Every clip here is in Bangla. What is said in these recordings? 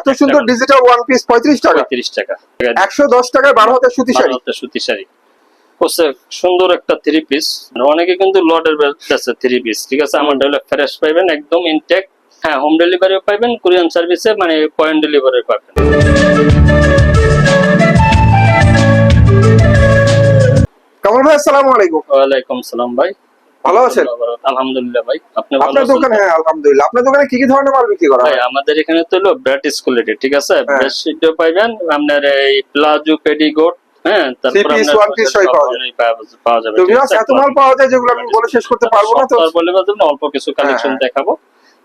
এত সুন্দর ডিজিটাল ওয়ান পিস পঁয়ত্রিশ টাকা। পঁয়ত্রিশ টাকা। একশো দশ টাকায় বারো হাতের সুতি শাড়ি। সুতি শাড়ি। হচ্ছে সুন্দর একটা থ্রি পিস অনেকে কিন্তু লটের আছে থ্রি পিস ঠিক আছে? আমার হলো ফ্রেশ পাইবেন একদম ইনটেক হ্যাঁ হোম ডেলিভারিও পাইবেন কোরিয়ান সার্ভিসে মানে পয়েন্ট ডেলিভারি পাবেন। কামাল ভাই আসসালামু আলাইকুম। ওয়ালাইকুম সালাম ভাই। ভালো আছেন? আলহামদুলিল্লাহ ভাই আপনি আপনার দোকানে হ্যাঁ আলহামদুলিল্লাহ। আপনার দোকানে কি কি ধরনের মাল বিক্রি করা ভাই হয় আমাদের এখানে তো হলো ব্রাটিস কোয়ালিটি ঠিক আছে? হ্যাঁ। বেডশিটও পাইবেন আপনার এই প্লাজো পেডিকোট হ্যাঁ তারপর সবই পাওয়া যায়। পাওয়া- পাওয়া যাবে তো ঠিক ভিউয়ার্স আছে? এত মাল পাওয়া যায় যেগুলো আমি বলে শেষ করতে পারব না তো? বলে অল্প কিছু কালেকশন হ্যাঁ। দেখাবো।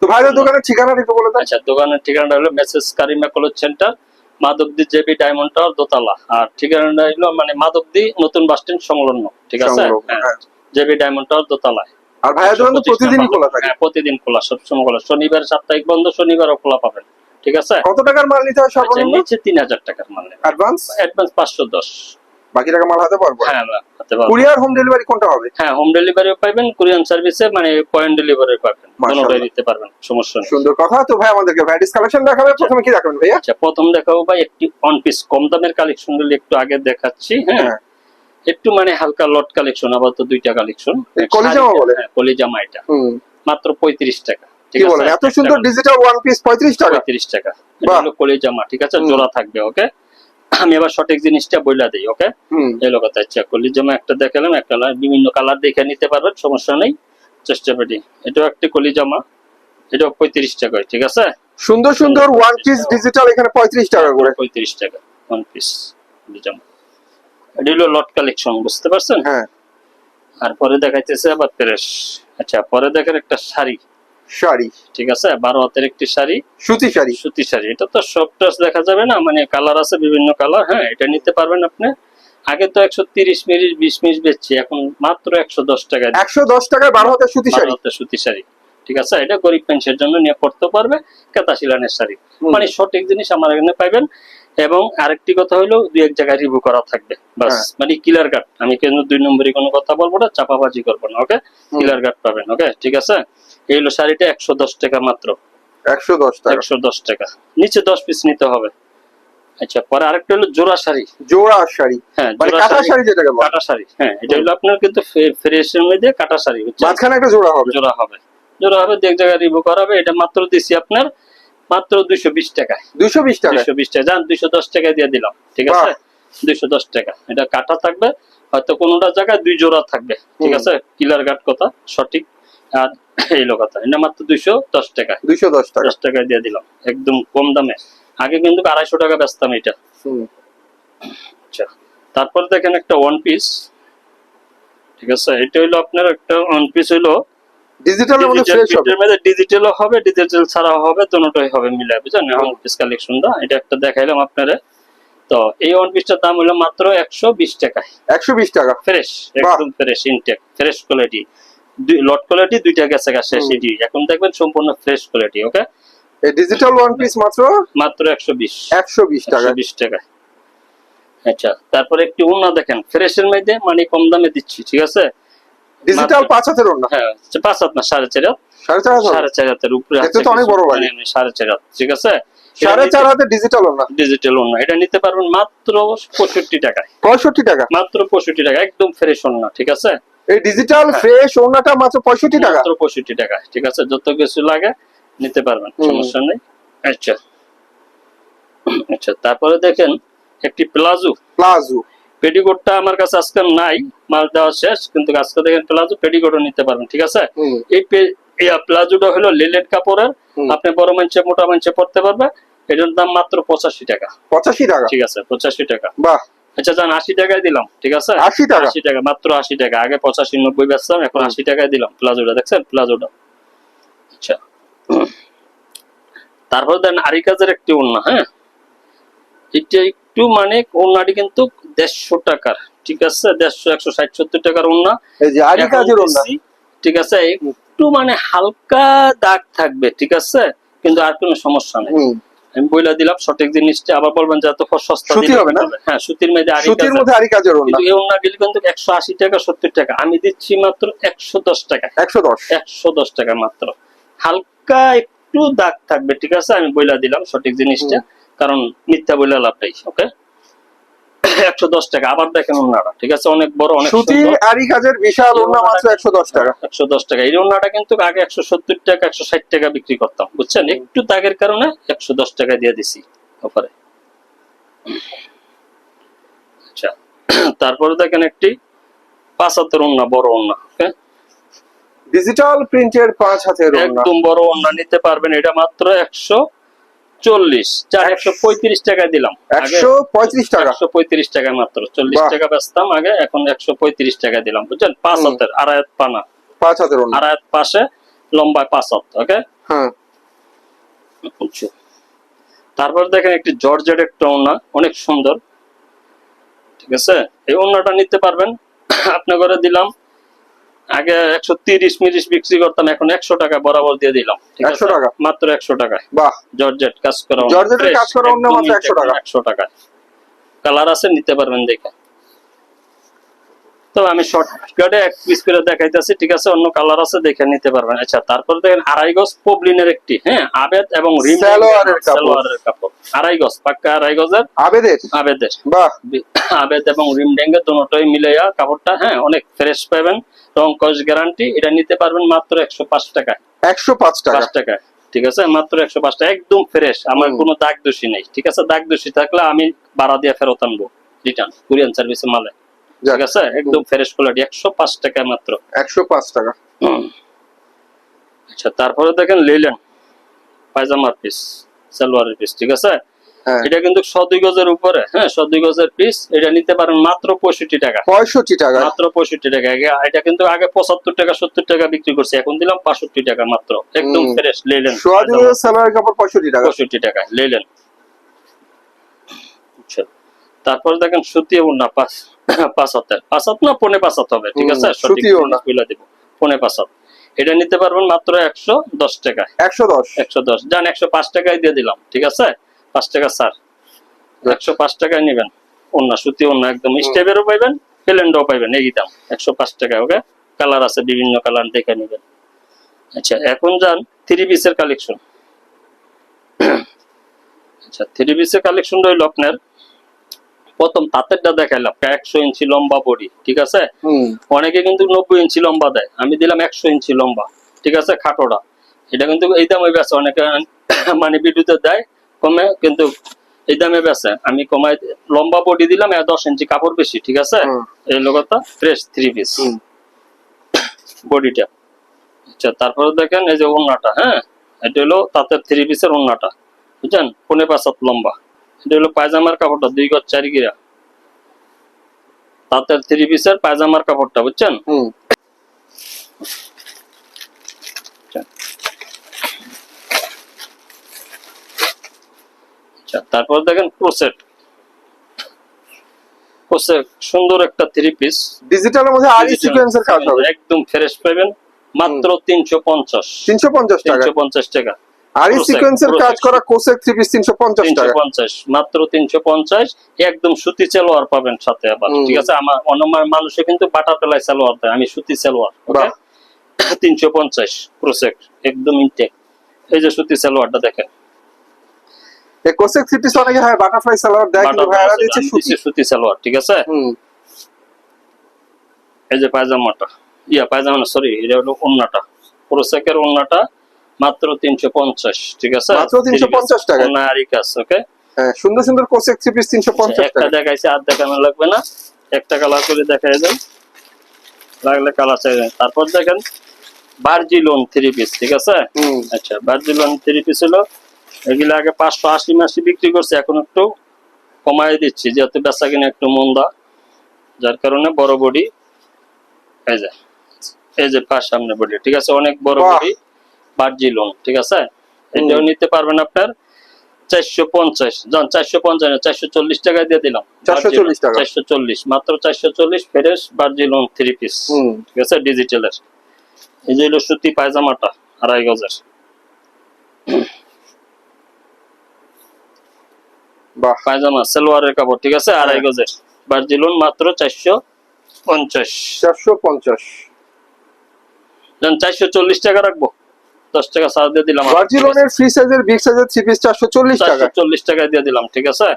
তো ভাইদের দোকানের ঠিকানাটা একটু বলে দেন। আচ্ছা দোকানের ঠিকানাটা হলো message Karima college centre Madhabdi J B diamond tower দোতলা। আর ঠিকানাটা হলো মানে মাধবদী নতুন বাস স্ট্যান্ড সংলগ্ন ঠিক আছে? হ্যাঁ। হ্যাঁ। জেবি ডায়মন্ড টাওয়ার দোতলায় আর ভাইয়ের দোকান নাম্বার। খোলা থাকে। হ্যাঁ প্রতিদিন খোলা সবসময় খোলা। শনিবার সাপ্তাহিক বন্ধ শনিবারও খোলা পাবেন। ঠিক আছে? কত টাকার মাল নিতে হয় আচ্ছা, সর্বনিম্ন? নিচে তিন হাজার টাকার মাল। অ্যাডভান্স অ্যাডভান্স পাঁচশো দশ। বাকি টাকা মাল হাতে পারব? হ্যাঁ হাতে পারবেন। কুরিয়ার হোম ডেলিভারি কোনটা হবে? হ্যাঁ হোম ডেলিভারিও পাবেন কোরিয়ান সার্ভিসে মানে পয়েন্ট ডেলিভারি পাবেন। কোনোটাই দিতে পারবেন সমস্যা নেই। সুন্দর কথা তো ভাই আমাদেরকে ভ্যারাইটিস কালেকশন দেখাবে প্রথমে কি দেখাবেন ভাইয়া? আচ্ছা প্রথম দেখাবো ভাই একটি অন পিস কম দামের কালেকশনগুলো একটু আগে দেখাচ্ছি হ্যাঁ। হ্যাঁ। একটু মানে হালকা লট কালেকশন আপাতত দুইটা কালেকশন। এই কলিজামা বলে? হ্যাঁ কলিজামা এটা। মাত্র পঁয়ত্রিশ টাকা ঠিক আছে? বলেন? এত সুন্দর ডিজিটাল ওয়ান পিস পঁয়ত্রিশ টাকা? পঁয়ত্রিশ টাকা। হলো কলিজামা ঠিক আছে? জোড়া থাকবে ওকে? আমি আবার সঠিক জিনিসটা বইলা দিই ওকে? এলো কথা আচ্ছা কলিজামা একটা দেখালাম একটা কালার বিভিন্ন কালার দেখে নিতে পারবেন সমস্যা নেই। চেষ্টা করি। এটাও একটি কলিজামা এটাও পঁয়ত্রিশ টাকা ঠিক আছে? সুন্দর সুন্দর ওয়ান পিস ডিজিটাল এখানে পঁয়ত্রিশ টাকা করে। পঁয়ত্রিশ টাকা ওয়ান পিস কলিজামা। এটা হলো লট কালেকশন বুঝতে পারছেন? হ্যাঁ। আর পরে দেখাইতেছে আবার প্রেস আচ্ছা পরে দেখেন একটা শাড়ি। শাড়ি। ঠিক আছে? বারো হাতের একটি শাড়ি। সুতি শাড়ি। সুতি শাড়ি। এটা তো সব টাচ দেখা যাবে না? মানে কালার আছে বিভিন্ন কালার হ্যাঁ এটা নিতে পারবেন আপনি। আগে তো একশো তিরিশ মিনিট বিশ মিনিট বেচছি এখন মাত্র একশো দশ টাকা একশো দশ টাকায় বারো হাতের সুতি শাড়ি। সুতি শাড়ি। ঠিক আছে? এটা গরিব মানুষের জন্য নিয়ে পড়তে পারবে কেতা শিলানের শাড়ি মানে সঠিক জিনিস আমার এখানে পাইবেন। এবং আরেকটি কথা হলো দুই এক জায়গায় রিভিউ করা থাকবে। বাস হ্যাঁ। মানে কিলার কাট আমি কিন্তু দুই নম্বরে কোনো কথা বলব না চাপাবাজি করব না ওকে। কিলার কাট পাবেন ওকে ঠিক আছে? এই হলো শাড়িটা একশো দশ টাকা মাত্র। একশো দশ টাকা। একশো দশ টাকা। নিচে দশ পিস নিতে হবে। আচ্ছা পরে আরেকটা হলো জোড়া শাড়ি। জোড়া শাড়ি। হ্যাঁ মানে শাড়ি। শাড়ি যেটাকে বলে। কাটা শাড়ি হ্যাঁ এটা হলো আপনার কিন্তু ফ্রেশের মধ্যে কাটা শাড়ি মাঝখানে একটা জোড়া হবে। জোড়া হবে। জোড়া হবে দু এক জায়গায় রিভিউ করা হবে। এটা মাত্র দিছি আপনার মাত্র দুইশো বিশ টাকায় দুইশো বিশ টাকা? দুইশো বিশ টাকা। যান দুইশো দশ টাকায় দিয়ে দিলাম ঠিক আছে? দুইশো দশ টাকা। এটা কাটা থাকবে হয়তো কোনোটা জায়গায় দুই জোড়া থাকবে ঠিক আছে? কিলার গাট কথা সঠিক। আর এইলো কথা এটা মাত্র দুইশো দশ টাকা। দুশো দশ টাকা। দশ টাকায় দিয়ে দিলাম একদম কম দামে। আগে কিন্তু আড়াইশো টাকা বেচতাম এটা। আচ্ছা তারপর দেখেন একটা ওয়ান পিস ঠিক আছে? এটা হইল আপনার একটা ওয়ান পিস হইল ডিজিটালের মধ্যে ফ্রেশ হবে। ডিজিটালও হবে ডিজিটাল ছাড়াও হবে দুটোই হবে মিলে বুঝছেন? ওয়ান পিস কালেকশনটা এটা একটা দেখাইলাম আপনারা। তো এই ওয়ান পিসটার দাম হলো মাত্র একশো বিশ টাকায়। একশো বিশ টাকা। ফ্রেশ একদম fresh intact fresh quality lot quality দুইটা গেছে গেছে। সিডি এখন দেখবেন সম্পূর্ণ ফ্রেশ কোয়ালিটি ওকে এই ডিজিটাল ওয়ান পিস মাত্র? মাত্র একশো বিশ। একশো বিশ টাকা বিশ টাকায়। আচ্ছা তারপরে একটি উন্না দেখেন। ফ্রেশের মধ্যে মানে কম দামে দিচ্ছি ঠিক আছে? ডিজিটাল পাঁচ হাতের হ্যাঁ পাঁচ হাত না সাড়ে চার হাত। সাড়ে চার হাতের উপরে দেখতে তো অনেক বড় লাগে। সাড়ে চার হাত ঠিক আছে? সাড়ে চার হাতের ডিজিটাল ডিজিটাল এটা নিতে পারবেন মাত্র পঁয়ষট্টি টাকায়। পঁয়ষট্টি টাকা? মাত্র পঁয়ষট্টি টাকা একদম ফ্রেশ ঠিক আছে? এই ডিজিটাল হ্যাঁ। ফ্রেশ ওনাটা মাত্র পঁয়ষট্টি টাকা? মাত্র পঁয়ষট্টি টাকা ঠিক আছে? যত কিছু লাগে নিতে পারবেন সমস্যা নেই। আচ্ছা। আচ্ছা তারপরে দেখেন একটি প্লাজো। প্লাজো। পেটিকোটটা আমার কাছে আজকে নাই মাল দেওয়া শেষ কিন্তু আজকে দেখেন প্লাজো পেটিকোটও নিতে পারবেন ঠিক আছে? এই প্লাজোটা হলো লিলেট কাপড়ের আপনি বড় মাংসে মোটা মাংসে পড়তে পারবে এটার দাম মাত্র পঁচাশি টাকা। পঁচাশি টাকা? ঠিক আছে পঁচাশি টাকা। বাহ। আচ্ছা যান আশি টাকায় দিলাম ঠিক আছে? আশি টাকা? আশি টাকা মাত্র আশি টাকা আগে পঁচাশি নব্বই বেচতাম এখন। আশি টাকায় দিলাম প্লাজোটা দেখছেন? প্লাজোটা আচ্ছা। তারপর দেন আরি কাজের একটি ওন্না হ্যাঁ? এটা একটু মানে ওন্নাটি কিন্তু দেড়শো টাকার ঠিক আছে? দেড়শো একশো ষাট সত্তর টাকার দিচ্ছি, ঠিক আছে? একটু মানে হালকা দাগ থাকবে ঠিক আছে? কিন্তু আর কোনো সমস্যা নেই। আমি বইলা দিলাম সঠিক জিনিসটা। আবার বলবেন যে এত সস্তা হবে না? হ্যাঁ সুতির মধ্যে আরি সুতির মধ্যে আরি কাজের কিন্তু এই ওন্না গেলে কিন্তু একশো আশি টাকা সত্তর টাকা। আমি দিচ্ছি মাত্র একশো দশ টাকা। একশো দশ। একশো দশ টাকা মাত্র। হালকা একটু একটু দাগ থাকবে ঠিক আছে? আমি বইলা দিলাম সঠিক জিনিসটা। কারণ মিথ্যা বইলা লাভ নেই ওকে? একশো দশ টাকা। আবার দেখেন ঠিক আছে? অনেক বড় অনেক সুতি আরি কাজের বিশাল ওনা মাত্র একশো দশ টাকা। একশো দশ টাকা। এই ওনাটা কিন্তু আগে একশো সত্তর টাকা একশো ষাট টাকা বিক্রি করতাম বুঝছেন? একটু দাগের কারণে একশো দশ টাকা দিয়ে দিছি অফারে। আচ্ছা তারপরে দেখেন একটি পাঁচ হাতের ওন্না বড় okay? ডিজিটাল প্রিন্টের পাঁচ হাতের ওনা একদম বড় ওন্না নিতে পারবেন। এটা মাত্র একশো চল্লিশ চার একশো পঁয়ত্রিশ টাকা দিলাম। আগে একশো পঁয়ত্রিশ টাকা? একশো পঁয়ত্রিশ টাকা মাত্র চল্লিশ টাকা বেচতাম আগে এখন একশো পঁয়ত্রিশ টাকা দিলাম বুঝছেন? পাঁচ হাতের আড়াইত পানা। পাঁচ হাতের ওনা পাশে লম্বায় পাঁচ হাত ওকে? হ্যাঁ। তারপর দেখেন একটি জর্জেট একটা ওড়না অনেক সুন্দর। ঠিক আছে? এই ওড়নাটা নিতে পারবেন। আপনার ঘরে দিলাম আগে একশো তিরিশ মিরিশ বিক্রি করতাম এখন একশো টাকা বরাবর দিয়ে দিলাম। একশো টাকা? মাত্র একশো টাকায়। বাহ। জর্জেট কাজ করা জর্জেট কাজ করা অন্য মাত্র একশো টাকা। একশো টাকা কালার আছে নিতে পারবেন দেখে। তো আমি শর্টকাটে এক পিস করে দেখাইতেছি ঠিক আছে? অন্য কালার আছে দেখে নিতে পারবেন। আচ্ছা তারপর দেখেন আড়াই গজ পবলিনের একটি হ্যাঁ? আবেদ এবং রিম সালোয়ারের কাপড়। আড়াই গজ পাক্কা আড়াই গজের? আবেদের? আবেদের। বাহ! আবেদ এবং রিম ডেঙ্গে দুটোই মিলাইয়া কাপড়টা হ্যাঁ? অনেক ফ্রেশ পাবেন। রং কস গ্যারান্টি এটা নিতে পারবেন মাত্র একশো পাঁচ টাকায়। একশো পাঁচ টাকা। পাঁচ টাকা ঠিক আছে? মাত্র একশো পাঁচ টাকা। একদম ফ্রেশ আমার কোনো দাগ দোষী নেই ঠিক আছে? দাগ দোষী থাকলে আমি ভাড়া দিয়ে ফেরত আনব রিটার্ন কুরিয়ান সার্ভিসে মালে। ঠিক আছে? একদম ফ্রেশ কোয়ালিটি একশো পাঁচ টাকা মাত্র। একশো পাঁচ টাকা। আচ্ছা তারপরে দেখেন লিলেন পায়জামার পিস সালোয়ারের পিস ঠিক আছে? হ্যাঁ। এটা কিন্তু সদুই গজের উপরে হ্যাঁ সদুই গজের পিস এটা নিতে পারেন মাত্র পঁয়ষট্টি টাকা। পঁয়ষট্টি টাকা। মাত্র পঁয়ষট্টি টাকা। আগে- এটা কিন্তু আগে পঁচাত্তর টাকা সত্তর টাকা বিক্রি করছে এখন দিলাম বাষট্টি টাকা মাত্র। একদম ফ্রেশ লিলেন কাপড় পঁয়ষট্টি টাকা। পঁয়ষট্টি টাকা লিলেন আচ্ছা তারপর দেখেন সুতি ওড়না পাঁচ পাঁচ হাতের পাঁচ হাত না পনে পাঁচ হাত হবে ঠিক আছে? সঠিক দিব পনে পাঁচ হাত এটা নিতে পারবেন মাত্র একশো দশ টাকায়। একশো দশ? একশো দশ। যান একশো পাঁচ টাকায় দিয়ে দিলাম ঠিক আছে? পাঁচ টাকা স্যার একশো পাঁচ টাকায় নেবেন। ওন্না সুতি ওন্না একদম স্টেপেরও পাইবেন প্লেন্ডও পাইবেন এই দাম একশো পাঁচ টাকা ওকে? কালার আছে বিভিন্ন কালার দেখে নেবেন। আচ্ছা এখন যান থ্রি পিসের কালেকশন আচ্ছা থ্রি পিসের কালেকশন রইল আপনার প্রথম তাঁতেরটা দেখাইলাম একশো ইঞ্চি লম্বা বডি ঠিক আছে? অনেকে কিন্তু নব্বই ইঞ্চি লম্বা দেয় আমি দিলাম একশো ইঞ্চি লম্বা ঠিক আছে খাটোটা। এটা কিন্তু এই দামে বেচে অনেকে মানে বিদ্যুতের দেয় কমে কিন্তু এই দামে বেচে। আমি কমাই লম্বা বডি দিলাম আর দশ ইঞ্চি কাপড় বেশি ঠিক আছে। এই লোকটা ফ্রেশ থ্রি পিস বডিটা। আচ্ছা তারপরে দেখেন এই যে ওড়নাটা হ্যাঁ? এটা হলো তাঁতের থ্রি পিসের ওড়নাটা বুঝছেন? পনেরো পাঁচ লম্বা। এটা হলো পায়জামার কাপড়টা দুই গজ চারি গিরা। তাঁতের থ্রি পিসের পায়জামার কাপড়টা বুঝছেন? আচ্ছা তারপর দেখেন ক্রোসেট। ক্রোসেট সুন্দর একটা থ্রি পিস ডিজিটালের মধ্যে আরি সিকোয়েন্সের কাজ হবে। একদম ফ্রেশ পাবেন মাত্র তিনশো পঞ্চাশ। তিনশো পঞ্চাশ টাকা। তিনশো পঞ্চাশ টাকা। আরি সিকোয়েন্সের কাজ করা কোসেক থ্রি পিস তিনশো পঞ্চাশ তিনশো টাকা পঞ্চাশ মাত্র তিনশো পঞ্চাশ একদম সুতি সালোয়ার পাবেন সাথে আবার। ঠিক আছে? আমার অনমার মানুষে কিন্তু বাটা পেলায় সালোয়ার দেয় আমি সুতি সালোয়ার। তিনশো পঞ্চাশ প্রসেক্ট একদম ইনটেক এই যে সুতি সালোয়ারটা দেখেন। এই কোসেক থ্রি পিস অনেকে হয় বাটারফ্লাই সালোয়ার দেয় কিন্তু বাটা ভাইয়ারা দিচ্ছে সুতি সুতি সালোয়ার ঠিক আছে? হুম। এই যে পায়জামাটা ইয়া পায়জামা সরি এটা হলো ওন্নাটা। প্রসেকের ওন্নাটা মাত্র তিনশো পঞ্চাশ ঠিক আছে? মাত্র 350 টাকা। ওন্না আরি কাজ ওকে হ্যাঁ সুন্দর সুন্দর কোসেক থ্রি পিস তিনশো পঞ্চাশ একটা টাকা। দেখাইছে আর দেখানো লাগবে না। একটা কালার করে দেখাই দেন। লাগলে কালার চাই তারপর দেখেন বার্জি লোন থ্রি পিস ঠিক আছে? আচ্ছা বার্জি লোন থ্রি পিস হলো এগুলো আগে পাঁচশো আশি মাসি বিক্রি করছে এখন একটু কমাই দিচ্ছি যেহেতু বেচা কিনা একটু মন্দা। যার কারণে বড় বডি এই যে এই যে পাঁচ সামনে বডি ঠিক আছে? অনেক বড় বডি। বার্জি লোন ঠিক আছে? এটাও নিতে পারবেন আপনার চারশো পঞ্চাশ যান চারশো পঞ্চাশ চারশো চল্লিশ টাকায় দিয়ে দিলাম। চারশো চল্লিশ মাত্র চারশো চল্লিশ থ্রি পিস ঠিক আছে? ডিজিটালের। এই যে হলো সুতি পায়জামাটা আড়াই গজের। পায়জামা সালোয়ারের কাপড় ঠিক আছে? আড়াই হ্যাঁ। গজের। বার্জিলুন মাত্র চারশো পঞ্চাশ। চারশো পঞ্চাশ। চারশো চল্লিশ টাকা রাখব। দশ টাকা ছাড় দিয়ে দিলাম ভার্জিলনের ফ্রি সাইজের বিগ সাইজের থ্রি পিস চারশো চল্লিশ টাকা। চল্লিশ টাকা দিয়ে দিলাম ঠিক আছে?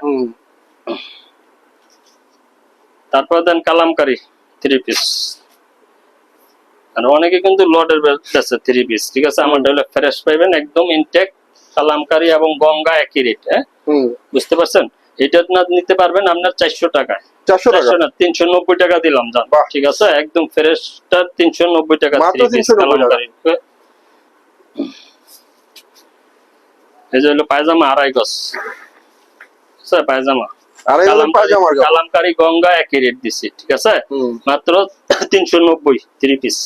তারপর দেন কালামকারি থ্রি পিস আর অনেকে কিন্তু লটের বেচে থ্রি পিস ঠিক আছে? আমার হলো ফ্রেশ পাইবেন একদম ইনটেক কালামকারি এবং গঙ্গা একই রেট হ্যাঁ? বুঝতে পারছেন? এটা না নিতে পারবেন আপনার চারশো টাকায়। চারশো টাকা। না তিনশো নব্বই টাকা দিলাম জান। ঠিক আছে? একদম ফ্রেশটা তিনশো নব্বই টাকা মাত্র three piece 390 টাকা। কালামকারি। এই যে হলো পায়জামা আড়াই গজ। পায়জামা। আর এই হলো কালামকারি পায়জামার কাপড় কালামকারি গঙ্গা একই রেট দিচ্ছি ঠিক আছে? মাত্র তিনশো নব্বই থ্রি পিস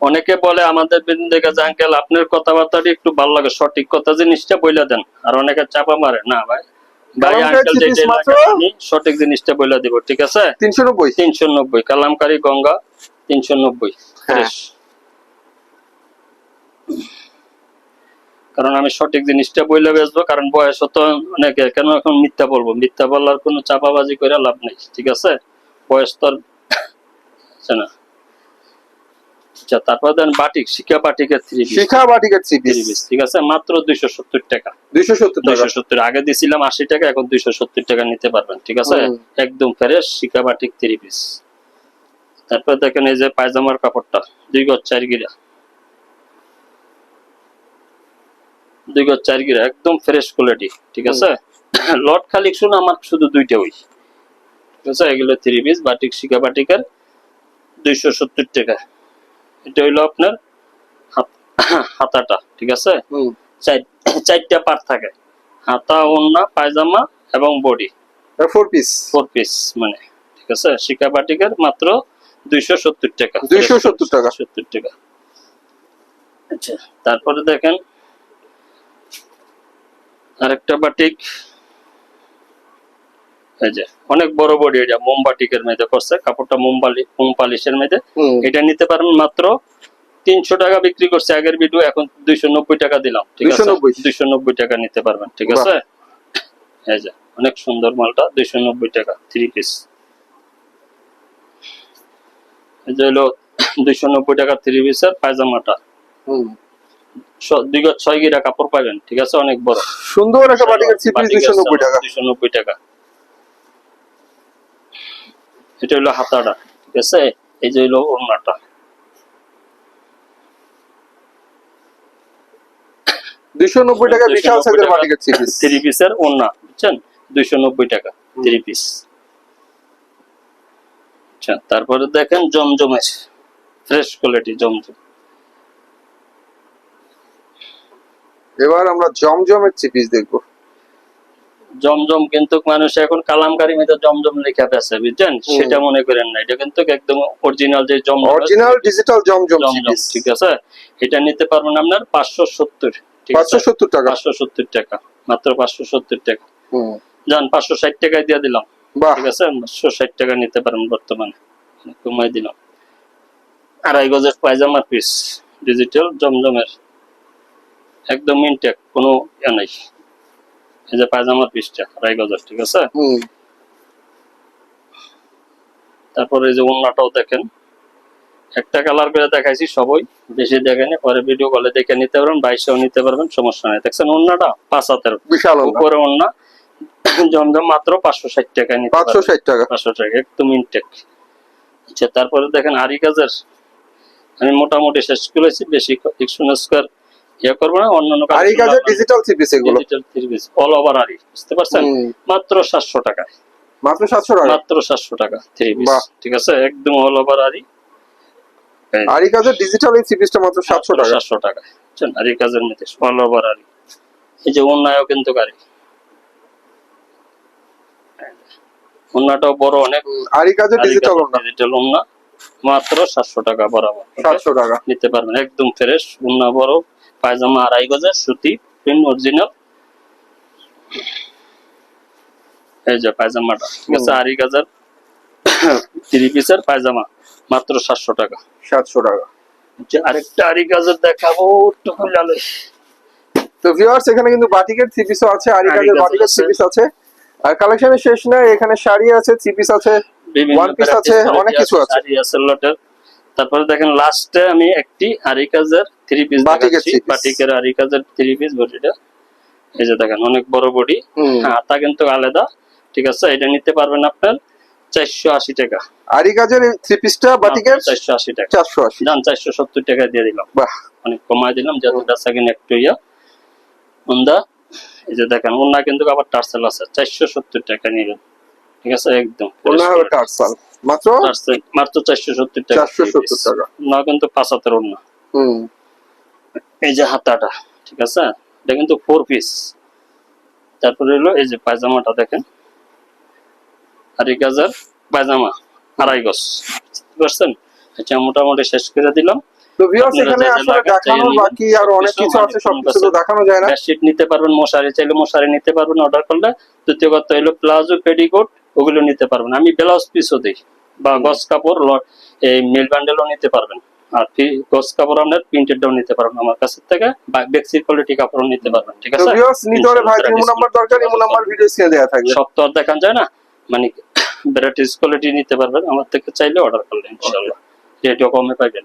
অনেকে বলে আমাদের দেখে যে আঙ্কেল আপনার কথাবার্তাটি একটু ভালো লাগে। সঠিক কথা জিনিসটা বইলা দেন। আর অনেকে চাপা মারে না ভাই ভাই আঙ্কেল সঠিক জিনিসটা বইলা দিব ঠিক আছে? তিনশো নব্বই। তিনশো নব্বই কালামকারি গঙ্গা তিনশো নব্বই। হ্যাঁ। কারণ আমি সঠিক জিনিসটা বইলে বেচবো কারণ বয়স তো অনেকে কেন এখন মিথ্যা বলব? মিথ্যা বলার কোনো চাপাবাজি করে লাভ নেই ঠিক আছে? বয়স তো না। আচ্ছা তারপর দেন বাটিক শিকা বাটিকের থ্রি পিস শিখা বাটিকের থ্রি থ্রি পিস পিস ঠিক আছে? মাত্র দুইশো সত্তর টাকা। দুইশো সত্তর দুইশো সত্তর। আগে দিছিলাম আশি টাকা এখন দুইশো সত্তর টাকা নিতে পারবেন ঠিক আছে? একদম ফ্রেশ শিকা বাটিক থ্রি পিস তারপর দেখেন এই যে পায়জামার কাপড়টা দুই গজ চার গিরা। দুই গজ চার গিরা একদম ফ্রেশ কোয়ালিটি ঠিক আছে? লট খালি শুন আমার শুধু দুইটা ওই। ঠিক আছে? এগুলো থ্রি পিস বাটিক শিকা বাটিকের দুইশো সত্তর টাকা। এটা হইল আপনার হাতাটা ঠিক আছে? চারটা পার্ট থাকে। হাতা ওন্না পায়জামা এবং body four piece four piece মানে ঠিক আছে? শিকা বাটিকের মাত্র দুইশো সত্তর টাকা। 270 টাকা। সত্তর টাকা। আচ্ছা তারপরে দেখেন আরেকটা বাটিক। এই যে অনেক বড় বডি এটা মোম বাটিকের মধ্যে করছে কাপড়টা মোম বালি মোম পালিশের মধ্যে। হুম। এটা নিতে পারবেন মাত্র তিনশো টাকা বিক্রি করছে। আগের ভিডিও এখন দুইশো নব্বই টাকা দিলাম ঠিক আছে? দুইশো নব্বই। টাকা নিতে পারবেন ঠিক আছে? এই যে অনেক সুন্দর মালটা দুইশো নব্বই টাকা থ্রি পিস এই যে হলো দুইশো নব্বই টাকা থ্রি পিসের পায়জামাটা। দুই ছয় গিরা কাপড় পাবেন ঠিক আছে? অনেক বড়। সুন্দর একটা বাটিকের থ্রি পিস দুইশো নব্বই টাকা। দুইশো নব্বই টাকা। এটা হলো হাতাটা ঠিক আছে? এই যে হলো ওড়নাটা। দুইশো নব্বই টাকা 290 বিশাল সাইজের বাটিকের থ্রি পিস থ্রি পিসের ওড়না বুঝছেন? দুইশো নব্বই টাকা থ্রি পিস আচ্ছা তারপরে দেখেন জমজমের ফ্রেশ কোয়ালিটি জমজম। এবার আমরা জমজমের থ্রি পিস দেখব। জমজম কিন্তু মানুষ এখন কালামকারি মধ্যে জমজম লেখা পেছে বুঝছেন? সেটা মনে করেন না। এটা কিন্তু একদম অরিজিনাল যে Zamzam original digital Zamzam three Zamzam piece ঠিক আছে? এটা নিতে পারবেন আপনার পাঁচশো সত্তর ঠিক আছে? পাঁচশো সত্তর টাকা। পাঁচশো সত্তর টাকা মাত্র পাঁচশো সত্তর টাকা। হুম। যান পাঁচশো ষাট টাকায় দিয়ে দিলাম। ঠিক আছে ষাট টাকা নিতে পারেন বর্তমানে। কমাই দিলাম। আড়াই গজের পায়জামার পিস ডিজিটাল জমজমের। একদম ইনটেক কোনো ইয়ে নাই। এই যে পায়জামার পিসটা আড়াই গজের ঠিক আছে? তারপরে এই যে ওন্নাটাও দেখেন। একটা কালার করে দেখাইছি সবই। বেশি দেখেনি পরে ভিডিও কলে দেখে নিতে পারবেন বাইশেও নিতে পারবেন সমস্যা নেই। দেখছেন ওন্নাটা পাঁচ হাতের বিশাল উপরে ওন্না জমজম মাত্র পাঁচশো ষাট টাকায় নিতে পাঁচশো ষাট টাকা। পাঁচশো টাকা একদম ইনটেক আচ্ছা তারপরে দেখেন আরি কাজের আমি মোটামুটি শেষ করেছি বেশি এক্সপিরিয়েন্স ইয়ে করব না অন্যান্য আর কাজের ডিজিটাল থ্রি পিস এগুলো। Digital three all over aari বুঝতে পারছেন? মাত্র সাতশো টাকায় মাত্র সাতশো টাকা? মাত্র সাতশো টাকা থ্রি পিস। ঠিক আছে? একদম অল ওভার আরি আর কাজের ডিজিটাল এই থ্রি মাত্র সাতশো টাকা। সাতশো টাকা। বুঝছেন? আরি কাজের মধ্যে অল ওভার আরি এই যে অন্যায়ও কিন্তু গাড়ি অন্যটাও বড় অনেক। আর কাজের ডিজিটাল ওনা ডিজিটাল মাত্র সাতশো টাকা বরাবর okay? সাতশো টাকা। নিতে পারবেন একদম ফ্রেশ বড়। পায়জামা আড়াই গজের সুতি প্রিন্ট অরিজিনাল এই যে পায়জামাটা ঠিক আছে? আড়াই গজের থ্রি পিসের পায়জামা মাত্র সাতশো টাকা। সাতশো টাকা। যে আরেকটা আড়াই গজের দেখাবো একটু তো ভিউয়ার্স এখানে কিন্তু বাটিকের থ্রি পিসও আছে কাজের কাজের বাটিকের থ্রি পিস আছে। আর কালেকশনের শেষ নাই এখানে শাড়ি আছে থ্রি পিস আছে piece varieties আছে, অনেক কিছু আছে। শাড়ি আছে লটের তারপরে দেখেন লাস্টে আমি একটি আরি কাজের থ্রি পিস দেখাচ্ছি। বাটিকের আরি কাজের থ্রি পিস বডিটা এই যে দেখেন অনেক বড় বডি হুম। হাতা কিন্তু আলাদা ঠিক আছে? এটা নিতে পারবেন আপনার চারশো আশি টাকা। আরি কাজের থ্রি পিসটা বাটিকের চারশো আশি টাকা। চারশো আশি। দাম চারশো সত্তর টাকা দিয়ে দিলাম। বাহ। অনেক কমায় দিলাম যেহেতু সেকেন্ড একটু ইয়া। উন্দা এই যে দেখেন ওনা কিন্তু আবার টার্সেল আছে চারশো সত্তর টাকা নিলেন ঠিক আছে? একদম ওনা হবে টার্সাল। মাত্র? টার্সেল মাত্র চারশো সত্তর টাকা চারশো সত্তর টাকা। না কিন্তু পাঁচ হাতের ওনা হুম। এই যে হাতাটা ঠিক আছে? এটা কিন্তু ফোর পিস তারপরে হলো এই যে পায়জামাটা দেখেন। আড়াই গাজার পায়জামা আড়াই গজ। বুঝতে পারছেন? এটা মোটামুটি শেষ করে দিলাম। তো ভিউয়ার্স এখানে আসলে বাকি আর অনেক কিছু আছে তো দেখানো যায় না। বেডশিট নিতে পারবেন মশারি চাইলে মশারি নিতে পারবেন অর্ডার করলে। দ্বিতীয় কথা হলো প্লাজো পেডিকোট ওগুলো নিতে পারবেন। আমি ব্লাউজ পিসও দিই বা গস কাপড় এই মিল বান্ডেলও নিতে পারবেন। আর গস কাপড় আপনার প্রিন্টেডটাও নিতে পারবেন আমার কাছ থেকে বা বেক্সি কোয়ালিটি কাপড়ও নিতে পারবেন ঠিক আছে? ভিউয়ার্স নিতে হলে ভাই ইমো নাম্বার দরকার ইমো নাম্বার ভিডিও স্ক্রিনে দেওয়া থাকবে। সব তো আর দেখান যায় না? মানে ভ্যারাইটিস কোয়ালিটি নিতে পারবেন আমার থেকে চাইলে অর্ডার করলে ইনশাআল্লাহ রেটও কমে পাইবেন।